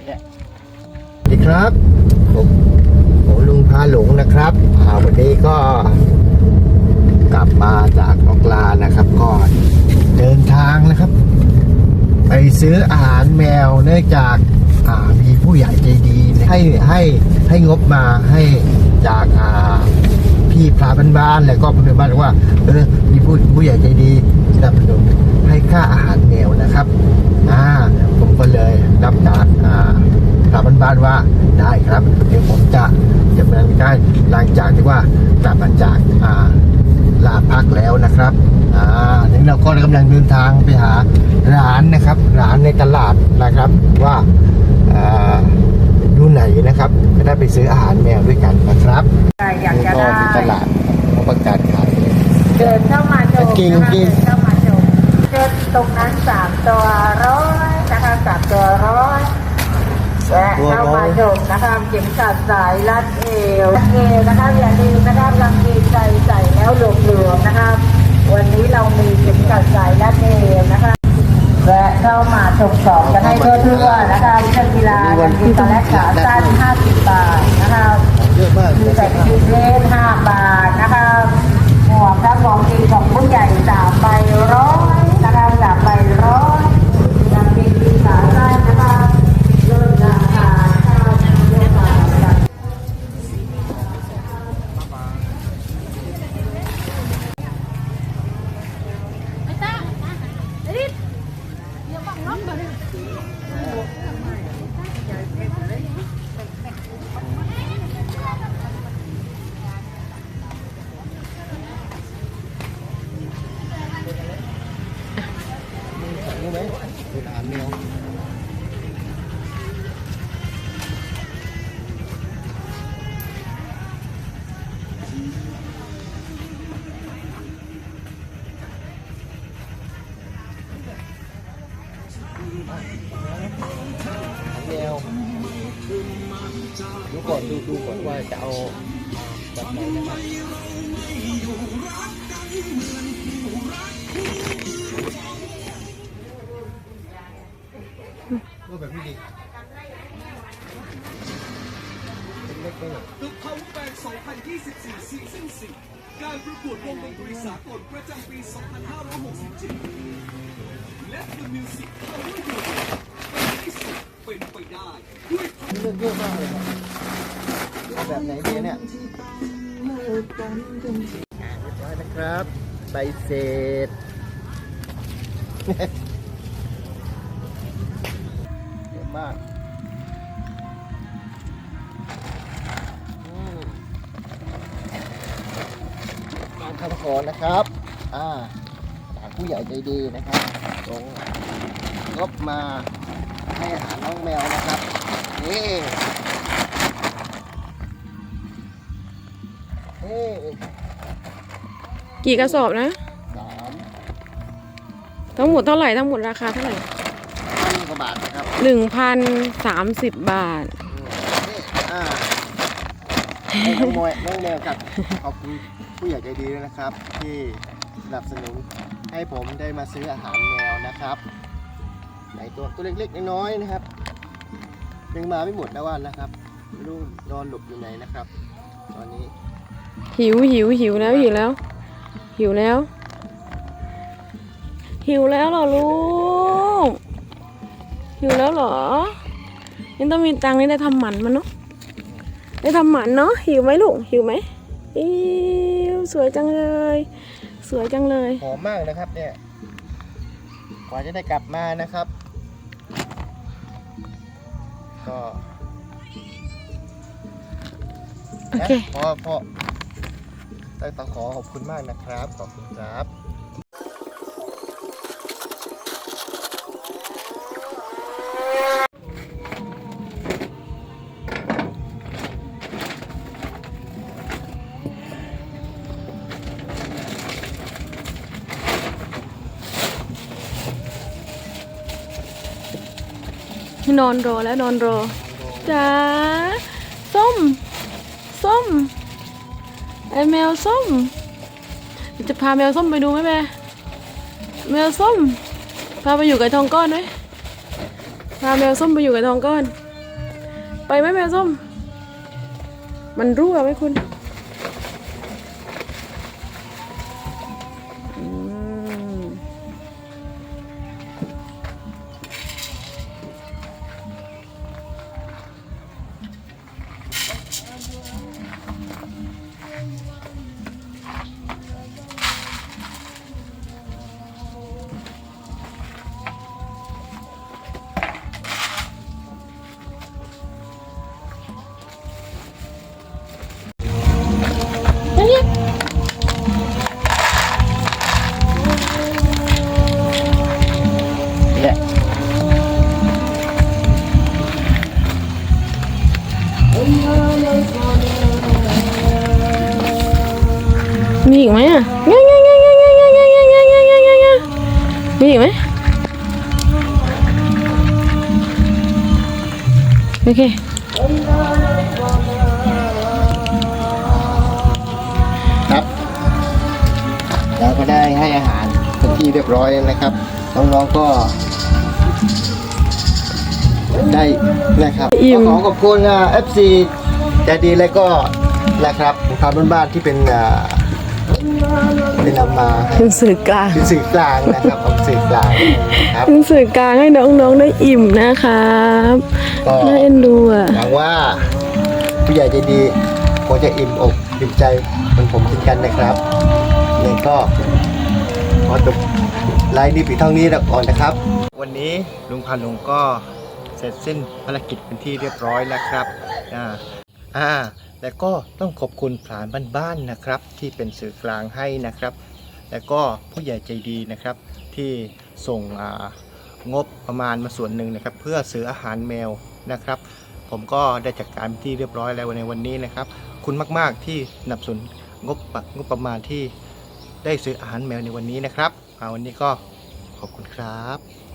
สวัสดีครับผมผมลุงพาหลงนะครับอ่าวันนี้ก็กลับมาจากนอกลานะครับ ก็เดินทางนะครับ ไปซื้ออาหารแมวเนื่องจากอ่ามีผู้ใหญ่ใจดีให้ให้ให้งบมาให้จากอ่าพี่พาบ้านๆแล้วก็เพื่อนบ้านว่าเออมีผู้ผู้ใหญ่ใจดีสนับสนุน ให้ค่าอาหารแมวนะครับอ่าผมก็เลยรับจากอ่าพาบ้านๆว่าได้ครับเดี๋ยวผมจะจะดำเนินการหลังจากที่ว่ากลับมาจากอ่าลาพักแล้วนะครับอ่านี่เราก็กำลังเดินทางไปหาร้านนะครับ ร้านในตลาดนะครับว่าอ่าอยู่ไหนนะครับจะได้ไปซื้ออาหารแมวด้วยกันนะครับใครอยากจะนี่ได้มีตลาดเขาประกาศขายเดินเข้ามาชมกินนะคะกินเดินเข้ามาชมเดิน ตรงนั้นสามตัวร้อยนะคะสามตัวร้อยและเข้ามาชมนะคะเข็มขัดสายรัดเอวรัดเอวนะคะอย่าลืมนะคะลังกีใจใส่แล้วหลวมหลวมนะคะวันนี้เรามีเข็มขัดสายรัดเอวนะคะและเข้ามาชมของกันให้ทั่วๆนะคะวิชากีฬากันกีฬาและขาสั้น50บา แมวดูก่อนดูดูก่อนว่าจะเอาแบบไหนนะครับรูแบบนี้ดีเล็กๆเลย The Power Band 2024ซีซั่น4การประกวดวงดนตรีสากลประจำปี 2567 และ The Music Power Award เป็นที่สุดเป็นไปได้ ด้วยเลือกเยอะมากเลยครับเอาแบบไหนดีเนี่ยอ่าเรียบร้อยนะครับใบเสร็จเยอะมากอืมการทำขอนะครับ อ่าจากผู้ใหญ่ใจดีนะครับลงงบมาให้อาหารน้องแมวนะครับ นี่เฮ้กี่กระสอบนะสามทั้งหมดเท่าไหร่ทั้งหมดราคาเท่าไหร่พันกว่าบาทนะครับหนึ่งพันสามสิบบาทอืมนี่อ่าให้น้องมวยน้องแมวกับขอบคุณผู้ใหญ่ใจดีด้วยนะครับ ที่สนับสนุนให้ผมได้มาซื้ออาหารแมวนะครับในตัวตัวเล็กๆน้อยๆนะครับ ยังมาไม่หมดนะวันนะครับไม่รู้นอนหลบอยู่ไหนนะครับ ตอนนี้หิวหิวหิวแล้วหิวแล้ว หิวแล้ว หิวแล้วเหรอลูกหิวแล้วเหรอยังต้องมีตังค์นี่ได้ทำหมันมันเนาะได้ทำหมันเนาะหิวไหมลูกหิวไหมอิ๊วสวยจังเลย สวยจังเลย หอมมากนะครับเนี่ยกว่าจะได้กลับมานะครับ ก็โอเค นะพอพอต้องขอขอบคุณมากนะครับ ขอบคุณครับ นอนรอแล้วนอนรอจ้าส้ม ส้ม ไอแมวส้ม จะพาแมวส้มไปดูไหมแม่แมวส้ม พาไปอยู่กับทองก้อนไหมพาแมวส้มไปอยู่กับทองก้อน ไปไหมแมวส้ม มันรั่วไหมคุณ อีกไหมอะง่ายง่ายง่ายง่ายง่ายง่ายง่ายง่ายง่ายง่ายง่ายง่ายมีอีกไหมโอเคครับเราก็ได้ให้อาหารเป็นที่เรียบร้อยแล้วนะครับ น้องๆก็ได้นะครับอิ่มขอขอบคุณเอฟซีใจดีแล้วก็นะครับทางบ้านๆที่เป็น เป็นนำมาให้เป็นสื่อกลางเป็นสื่อกลางนะครับของสื่อกลางนะครับเป็นสื่อกลางให้น้องๆได้อิ่มนะครับก็น่าเอ็นดูอะหวังว่าผู้ใหญ่ใจดีคงจะอิ่มอกอิ่มใจเหมือนผมเช่นกันนะครับนี่ก็ขอจบไลฟ์นี้ปีเท่านี้แล้วก่อนนะครับ วันนี้ลุงพันธุ์ลุงก็เสร็จสิ้นภารกิจเป็นที่เรียบร้อยแล้วครับอ่าอ่า แล้วก็ต้องขอบคุณผลานบ้านๆนะครับ ที่เป็นสื่อกลางให้นะครับ แล้วก็ผู้ใหญ่ใจดีนะครับ ที่ส่งงบประมาณมาส่วนหนึ่งนะครับ เพื่อซื้ออาหารแมวนะครับ ผมก็ได้จัดการที่เรียบร้อยแล้วในวันนี้นะครับ คุณมากๆที่นับสนุนงบประงบประมาณที่ได้ซื้ออาหารแมวในวันนี้นะครับวันนี้ก็ขอบคุณครับ